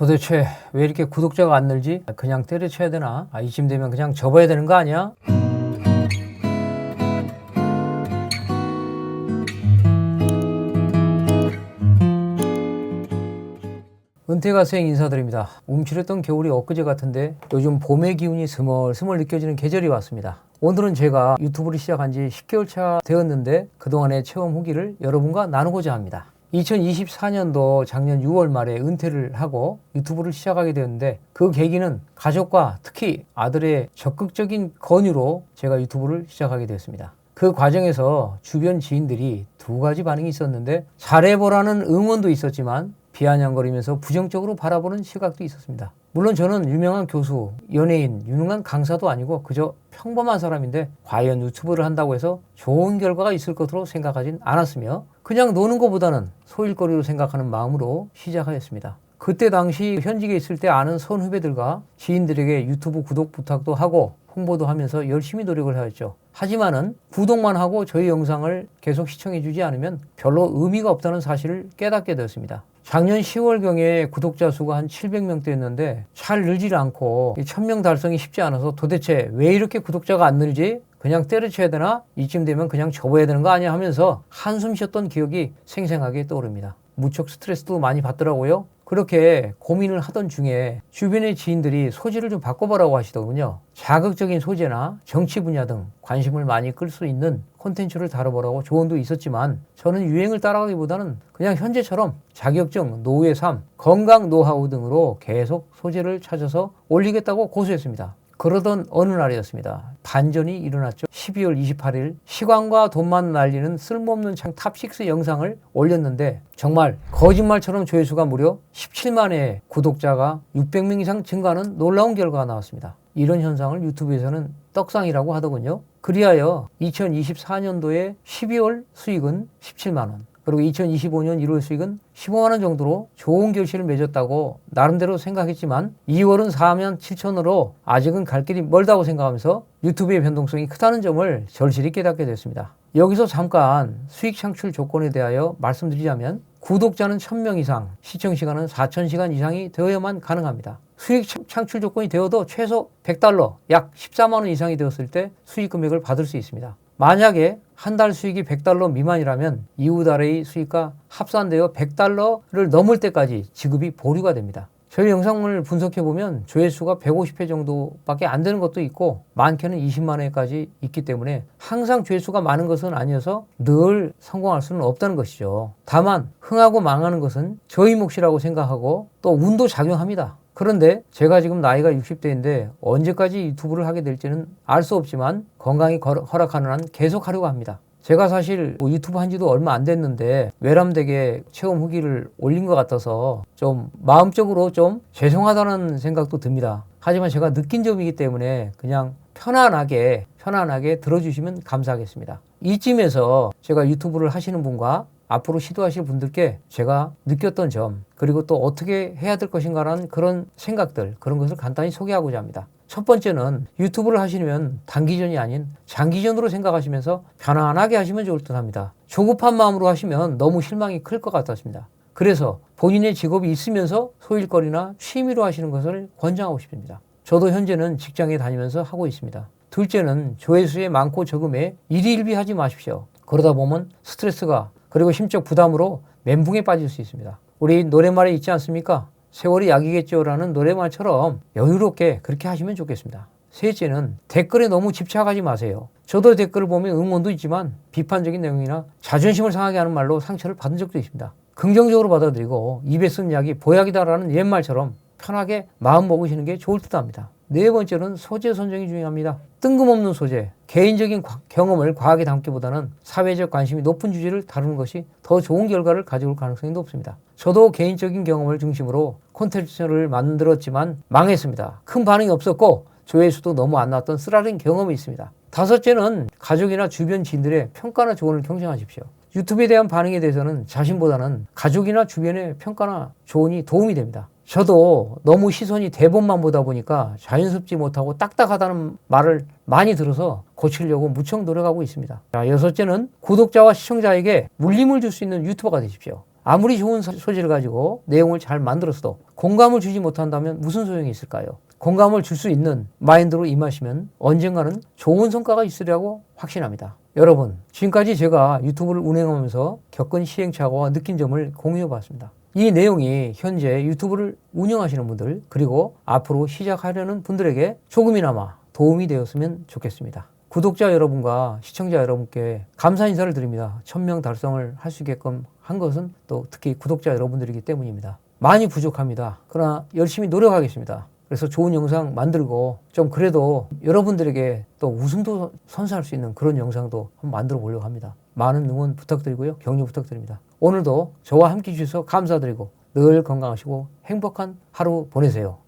도대체 왜 이렇게 구독자가 안 늘지? 그냥 때려쳐야 되나? 아, 이쯤 되면 그냥 접어야 되는 거 아니야? 은퇴가 수행 인사드립니다. 움츠렸던 겨울이 엊그제 같은데 요즘 봄의 기운이 스멀스멀 느껴지는 계절이 왔습니다. 오늘은 제가 유튜브를 시작한 지 10개월 차 되었는데 그동안의 체험 후기를 여러분과 나누고자 합니다. 2024년도 작년 6월 말에 은퇴를 하고 유튜브를 시작하게 되었는데 그 계기는 가족과 특히 아들의 적극적인 권유로 제가 유튜브를 시작하게 되었습니다. 그 과정에서 주변 지인들이 두 가지 반응이 있었는데 잘해보라는 응원도 있었지만 비아냥거리면서 부정적으로 바라보는 시각도 있었습니다. 물론 저는 유명한 교수, 연예인, 유능한 강사도 아니고 그저 평범한 사람인데 과연 유튜브를 한다고 해서 좋은 결과가 있을 것으로 생각하진 않았으며 그냥 노는 것보다는 소일거리로 생각하는 마음으로 시작하였습니다. 그때 당시 현직에 있을 때 아는 선후배들과 지인들에게 유튜브 구독 부탁도 하고 홍보도 하면서 열심히 노력을 하였죠. 하지만은 구독만 하고 저희 영상을 계속 시청해 주지 않으면 별로 의미가 없다는 사실을 깨닫게 되었습니다. 작년 10월경에 구독자 수가 한 700명대였는데 잘 늘질 않고 1000명 달성이 쉽지 않아서 도대체 왜 이렇게 구독자가 안 늘지? 그냥 때려쳐야 되나? 이쯤 되면 그냥 접어야 되는 거 아니야 하면서 한숨 쉬었던 기억이 생생하게 떠오릅니다. 무척 스트레스도 많이 받더라고요. 그렇게 고민을 하던 중에 주변의 지인들이 소재를 좀 바꿔보라고 하시더군요. 자극적인 소재나 정치 분야 등 관심을 많이 끌 수 있는 콘텐츠를 다뤄보라고 조언도 있었지만 저는 유행을 따라가기보다는 그냥 현재처럼 자격증, 노후의 삶, 건강 노하우 등으로 계속 소재를 찾아서 올리겠다고 고수했습니다. 그러던 어느 날이었습니다. 반전이 일어났죠. 12월 28일 시간과 돈만 날리는 쓸모없는 창 탑6 영상을 올렸는데 정말 거짓말처럼 조회수가 무려 17만의 구독자가 600명 이상 증가하는 놀라운 결과가 나왔습니다. 이런 현상을 유튜브에서는 떡상이라고 하더군요. 그리하여 2024년도에 12월 수익은 17만 원, 그리고 2025년 1월 수익은 15만 원 정도로 좋은 결실을 맺었다고 나름대로 생각했지만 2월은 4만 7천으로 아직은 갈 길이 멀다고 생각하면서 유튜브의 변동성이 크다는 점을 절실히 깨닫게 됐습니다. 여기서 잠깐 수익 창출 조건에 대하여 말씀드리자면 구독자는 1000명 이상, 시청 시간은 4000시간 이상이 되어야만 가능합니다. 수익 창출 조건이 되어도 최소 100달러, 약 14만 원 이상이 되었을 때 수익 금액을 받을 수 있습니다. 만약에 한 달 수익이 100달러 미만이라면 이후 달의 수익과 합산되어 100달러를 넘을 때까지 지급이 보류가 됩니다. 저희 영상을 분석해 보면 조회수가 150회 정도밖에 안 되는 것도 있고 많게는 20만 회까지 있기 때문에 항상 조회수가 많은 것은 아니어서 늘 성공할 수는 없다는 것이죠. 다만 흥하고 망하는 것은 저희 몫이라고 생각하고 또 운도 작용합니다. 그런데 제가 지금 나이가 60대인데 언제까지 유튜브를 하게 될지는 알 수 없지만 건강이 허락하는 한 계속 하려고 합니다. 제가 사실 뭐 유튜브 한 지도 얼마 안 됐는데 외람되게 체험 후기를 올린 것 같아서 좀 마음적으로 좀 죄송하다는 생각도 듭니다. 하지만 제가 느낀 점이기 때문에 그냥 편안하게 편안하게 들어주시면 감사하겠습니다. 이쯤에서 제가 유튜브를 하시는 분과 앞으로 시도하실 분들께 제가 느꼈던 점 그리고 또 어떻게 해야 될 것인가라는 그런 생각들 그런 것을 간단히 소개하고자 합니다. 첫 번째는 유튜브를 하시면 단기전이 아닌 장기전으로 생각하시면서 편안하게 하시면 좋을 듯 합니다. 조급한 마음으로 하시면 너무 실망이 클 것 같았습니다. 그래서 본인의 직업이 있으면서 소일거리나 취미로 하시는 것을 권장하고 싶습니다. 저도 현재는 직장에 다니면서 하고 있습니다. 둘째는 조회수에 많고 적음에 일희일비하지 마십시오. 그러다 보면 스트레스가 그리고 심적 부담으로 멘붕에 빠질 수 있습니다. 우리 노래말에 있지 않습니까? 세월이 약이겠죠라는 노래말처럼 여유롭게 그렇게 하시면 좋겠습니다. 셋째는 댓글에 너무 집착하지 마세요. 저도 댓글을 보면 응원도 있지만 비판적인 내용이나 자존심을 상하게 하는 말로 상처를 받은 적도 있습니다. 긍정적으로 받아들이고 입에 쓴 약이 보약이다라는 옛말처럼 편하게 마음 먹으시는 게 좋을 듯 합니다. 네 번째는 소재 선정이 중요합니다. 뜬금없는 소재, 개인적인 경험을 과하게 담기보다는 사회적 관심이 높은 주제를 다루는 것이 더 좋은 결과를 가져올 가능성이 높습니다. 저도 개인적인 경험을 중심으로 콘텐츠를 만들었지만 망했습니다. 큰 반응이 없었고 조회수도 너무 안 나왔던 쓰라린 경험이 있습니다. 다섯째는 가족이나 주변 지인들의 평가나 조언을 경청하십시오. 유튜브에 대한 반응에 대해서는 자신보다는 가족이나 주변의 평가나 조언이 도움이 됩니다. 저도 너무 시선이 대본만 보다 보니까 자연스럽지 못하고 딱딱하다는 말을 많이 들어서 고치려고 무척 노력하고 있습니다. 자, 여섯째는 구독자와 시청자에게 물림을 줄 수 있는 유튜버가 되십시오. 아무리 좋은 소- 소재를 가지고 내용을 잘 만들었어도 공감을 주지 못한다면 무슨 소용이 있을까요? 공감을 줄 수 있는 마인드로 임하시면 언젠가는 좋은 성과가 있으리라고 확신합니다. 여러분, 지금까지 제가 유튜브를 운행하면서 겪은 시행착오와 느낀 점을 공유해 봤습니다. 이 내용이 현재 유튜브를 운영하시는 분들, 그리고 앞으로 시작하려는 분들에게 조금이나마 도움이 되었으면 좋겠습니다. 구독자 여러분과 시청자 여러분께 감사 인사를 드립니다. 천명 달성을 할 수 있게끔 한 것은 또 특히 구독자 여러분들이기 때문입니다. 많이 부족합니다. 그러나 열심히 노력하겠습니다. 그래서 좋은 영상 만들고 좀 그래도 여러분들에게 또 웃음도 선사할 수 있는 그런 영상도 한번 만들어 보려고 합니다. 많은 응원 부탁드리고요. 격려 부탁드립니다. 오늘도 저와 함께 해주셔서 감사드리고 늘 건강하시고 행복한 하루 보내세요.